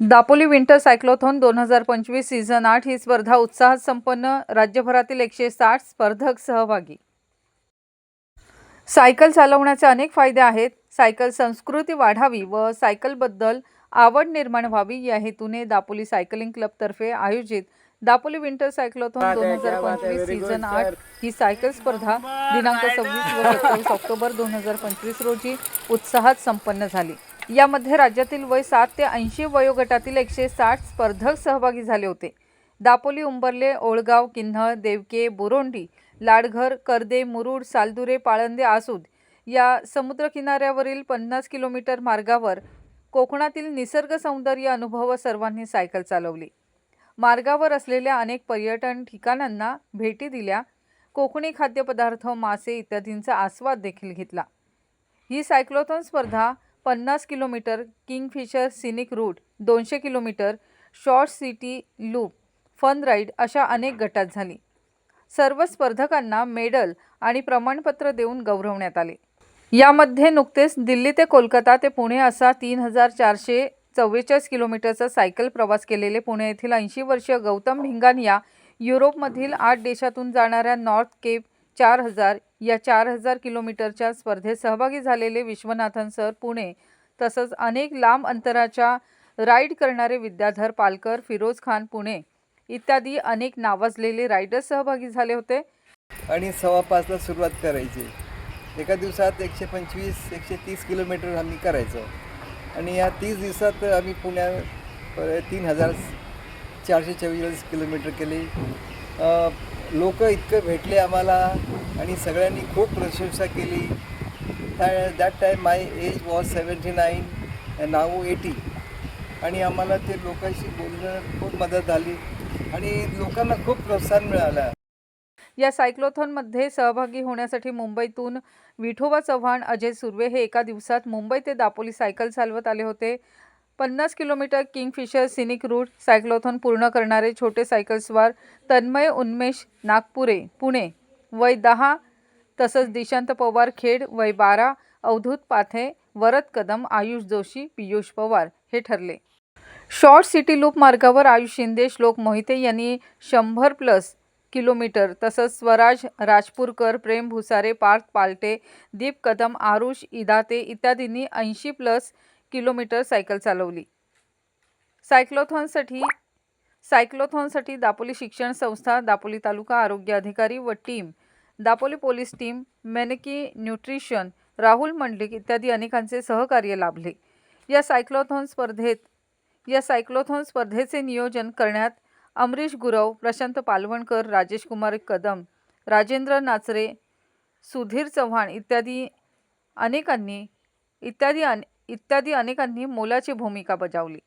Dapoli winter cyclothon दोन हजार पंचवीस सीझन आठ ही स्पर्धा उत्साहात संपन्न. राज्यभरातील एकशे साठ स्पर्धक सहभागी. सायकल चालवण्याचे अनेक फायदे आहेत. सायकल संस्कृती वाढावी व सायकलबद्दल आवड निर्माण व्हावी या हेतूने दापोली सायकलिंग क्लबतर्फे आयोजित दापोली विंटर सायक्लोथॉन दोन हजार पंचवीस सीझन आठ ही सायकल स्पर्धा दिनांक सव्वीस व सत्तावीस ऑक्टोबर दोन हजार पंचवीस रोजी उत्साहात संपन्न झाली. यामध्ये राज्यातील वय सात ते ऐंशी वयोगटातील एकशे साठ स्पर्धक सहभागी झाले होते. दापोली उंबरले ओळगाव किन्हळ देवके बोरोंडी लाडघर करदे मुरुड सालदुरे पाळंदे आसूद या समुद्रकिनाऱ्यावरील पन्नास किलोमीटर मार्गावर कोकणातील निसर्ग सौंदर्य अनुभव सर्वांनी सायकल चालवली. मार्गावर असलेल्या अनेक पर्यटन ठिकाणांना भेटी दिल्या. कोकणी खाद्यपदार्थ मासे इत्यादींचा आस्वाद देखील घेतला. ही सायक्लोथॉन स्पर्धा पन्नास किलोमीटर किंगफिशर सिनिक रूट दोनशे kilometre short city loop fun ride अशा अनेक गटात झाली. सर्व स्पर्धकांना मेडल आणि प्रमाणपत्र देऊन गौरवण्यात आले. यामध्ये नुकतेच दिल्ली ते कोलकाता ते पुणे असा तीन हजार चारशे चव्वेचाळीस किलोमीटरचा सायकल प्रवास केलेले पुणे येथील ऐंशी वर्षीय गौतम भिंगानिया युरोपमधील आठ देशातून जाणाऱ्या नॉर्थ केप चार हजार या चार हजार किलोमीटरच्या स्पर्धेत सहभागी झालेले विश्वनाथन सर पुणे तसंच अनेक लांब अंतराच्या राईड करणारे विद्याधर पालकर फिरोज खान पुणे इत्यादी अनेक नावाजलेले रायडर्स सहभागी झाले होते. आणि सव्वा पाचला सुरुवात करायची. एका दिवसात एकशे पंचवीस एकशे तीस किलोमीटर आम्ही करायचो. आणि या तीस दिवसात आम्ही पुण्या तीन हजार चारशे चव्वेचाळीस किलोमीटर केले. लोक इतकं भेटले आम्हाला आणि सगळ्यांनी खूप प्रशंसा केली. That time my age was seventy nine now eighty आणि आम्हाला ते लोकांशी बोलणं खूप मदत झाली आणि लोकांना खूप प्रोत्साहन मिळालं. या सायक्लोथॉनमध्ये सहभागी होण्यासाठी मुंबईतून विठोबा चव्हाण अजय सुर्वे हे एका दिवसात मुंबई ते दापोली सायकल चालवत आले होते. पन्नास kilometre Kingfisher scenic route cyclothon पूर्ण करणारे छोटे सायकलस्वार तन्मय उन्मेष नागपुरे पुणे. वय दहा तसंच दिशांत पवार खेड. वय बारा अवधूत पाथे वरद कदम आयुष जोशी पियुष पवार हे ठरले. शॉर्ट सिटी लूप मार्गावर आयुष शिंदे श्लोक मोहिते यांनी शंभर प्लस किलोमीटर तसंच स्वराज राजपूरकर प्रेम भुसारे पार्थ पालटे दीप कदम आरुष इदाते इत्यादींनी ऐंशी प्लस किलोमीटर सायकल चालवली. सायक्लोथॉनसाठी सायक्लोथॉनसाठी दापोली शिक्षण संस्था दापोली तालुका आरोग्य अधिकारी व टीम दापोली पोलीस टीम मेनकी न्यूट्रिशन राहुल मंडलिक इत्यादी अनेकांचे सहकार्य लाभले. या सायक्लोथॉन स्पर्धेत या सायक्लोथॉन स्पर्धेचे नियोजन करण्यात अमरीश गुरव प्रशांत पालवणकर राजेश कुमार कदम राजेंद्र नाचरे सुधीर चव्हाण इत्यादी अनेकांनी इत्यादी अने इत्यादी अनेकांनी मोलाची भूमिका बजावली.